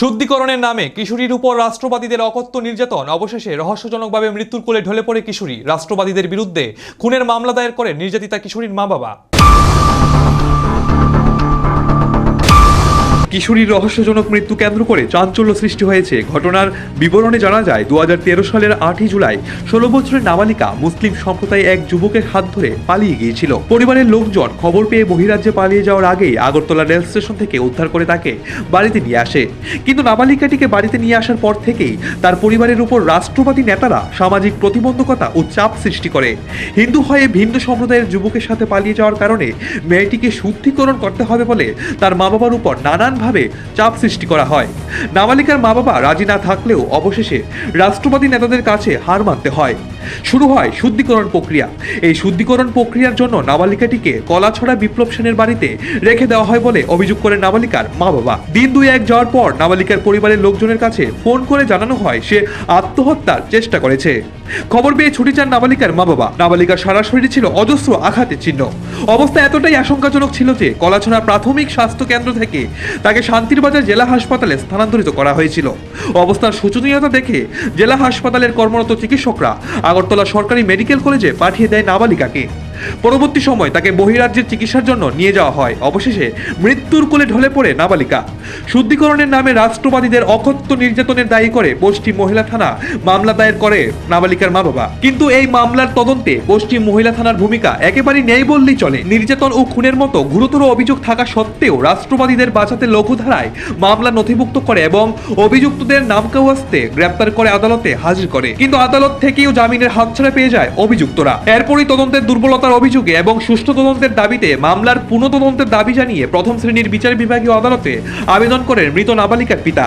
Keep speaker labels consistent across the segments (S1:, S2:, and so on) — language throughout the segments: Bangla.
S1: শুদ্ধিকরণের নামে কিশোরীর উপর রাষ্ট্রবাদীদের অকথ্য নির্যাতন। অবশেষে রহস্যজনকভাবে মৃত্যুর কোলে ঢলে পড়ে কিশোরী। রাষ্ট্রবাদীদের বিরুদ্ধে খুনের মামলা দায়ের করে নির্যাতিতা কিশোরীর মা বাবা কিশোরীর রহস্যজনক মৃত্যু কেন্দ্র করে চাঞ্চল্য সৃষ্টি হয়েছে। ঘটনার বিবরণে জানা যায় দু সালের আটই জুলাই ষোলো বছরের নাবালিকা মুসলিম সম্প্রদায় এক যুবকের হাত ধরে পালিয়ে গিয়েছিল। পরিবারের লোকজন খবর পেয়ে বহিরাজ্যে পালিয়ে যাওয়ার আগেই আগরতলা রেল স্টেশন থেকে উদ্ধার করে তাকে বাড়িতে নিয়ে আসে। কিন্তু নাবালিকাটিকে বাড়িতে নিয়ে আসার পর থেকেই তার পরিবারের উপর রাষ্ট্রবাদী নেতারা সামাজিক প্রতিবন্ধকতা ও চাপ সৃষ্টি করে। হিন্দু হয়ে ভিন্ন সম্প্রদায়ের যুবকের সাথে পালিয়ে যাওয়ার কারণে মেয়েটিকে শুদ্ধিকরণ করতে হবে বলে তার মা বাবার উপর নানানভাবে চাপ সৃষ্টি করা হয়। নাবালিকার মা বাবা রাজি না থাকলেও অবশেষে রাষ্ট্রবাদী নেতাদের কাছে হার মানতে হয়। শুরু হয় শুদ্ধিকরণ প্রক্রিয়া। এই শুদ্ধিকরণ প্রক্রিয়ার জন্য নাবালিকাটিকে কলাছড়া বিপ্লব সেনের বাড়িতে রেখে দেওয়া হয় বলে অভিযোগ করে নাবালিকার মা বাবা দিন দুই এক যাওয়ার পর নাবালিকার পরিবারের লোকজনের কাছে ফোন করে জানানো হয় সে আত্মহত্যার চেষ্টা করেছে। খবর পেয়ে ছুটি চান নাবালিকার মা বাবা নাবালিকার সারা শরীরে ছিল অজস্র আঘাতের চিহ্ন। অবস্থা এতটাই আশঙ্কাজনক ছিল যে কলাছড়া প্রাথমিক স্বাস্থ্য কেন্দ্র থেকে তাকে শান্তিরবাজার জেলা হাসপাতালে স্থানান্তরিত করা হয়েছিল। অবস্থার শোচনীয়তা দেখে জেলা হাসপাতালের কর্মরত চিকিৎসকরা আগরতলা সরকারি মেডিকেল কলেজে পাঠিয়ে দেয় নাবালিকাকে। পরবর্তী সময় তাকে বহিরাজ্যের চিকিৎসার জন্য নিয়ে যাওয়া হয়। অবশেষে মৃত্যুর কোলে ঢলে পড়ে নাবালিকা। শুদ্ধিকরণের নামে রাষ্ট্রবাদীদের অকথ্য নির্যাতনের দায়ী করে পশ্চিম মহিলা থানা মামলা দায়ের করে নাবালিকার মা বাবা কিন্তু এই মামলার তদন্তে পশ্চিম মহিলা থানার ভূমিকা একেবারেই নেই বললেই চলে। নির্যাতন ও খুনের মতো গুরুতর অভিযোগ থাকা সত্ত্বেও রাষ্ট্রবাদীদের বাঁচাতে লঘুধারায় মামলা নথিভুক্ত করে এবং অভিযুক্তদের নামকাওয়াস্তে গ্রেপ্তার করে আদালতে হাজির করে। কিন্তু আদালত থেকেও জামিনের হাতছাড়া পেয়ে যায় অভিযুক্তরা। এরপরই তদন্তের দুর্বলতার অভিযোগে এবং সুষ্ঠু তদন্তের দাবিতে মামলার পুনঃতদন্তের দাবি জানিয়ে প্রথম শ্রেণির বিচার বিভাগীয় আদালতে আবেদন করেন মৃত নাবালিকার পিতা।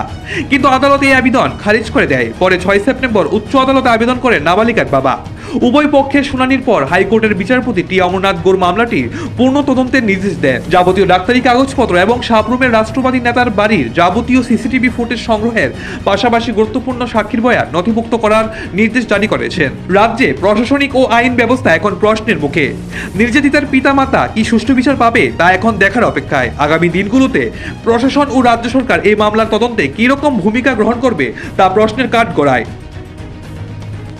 S1: কিন্তু আদালত এই আবেদন খারিজ করে দেয়। পরে ছয় সেপ্টেম্বর উচ্চ আদালতে আবেদন করেন নাবালিকার বাবা। উভয় পক্ষের শুনানির পর হাইকোর্টের বিচারপতি টি অমরনাথ গোর মামলাটির পূর্ণ তদন্তের নির্দেশ দেন। যাবতীয় ডাক্তারি কাগজপত্র এবং সাবরুমের রাষ্ট্রবাদী নেতার বাড়ির যাবতীয় সিসিটিভি ফুটেজ সংগ্রহের পাশাপাশি গুরুত্বপূর্ণ সাক্ষীর বয়ান নথিভুক্ত করার নির্দেশ জারি করেছেন। রাজ্যে প্রশাসনিক ও আইন ব্যবস্থা এখন প্রশ্নের মুখে। নির্যাতিতার পিতামাতা কি সুষ্ঠু বিচার পাবে তা এখন দেখার অপেক্ষায়। আগামী দিনগুলোতে প্রশাসন ও রাজ্য সরকার এই মামলার তদন্তে কী রকম ভূমিকা গ্রহণ করবে তা প্রশ্নের কাঠ গড়ায়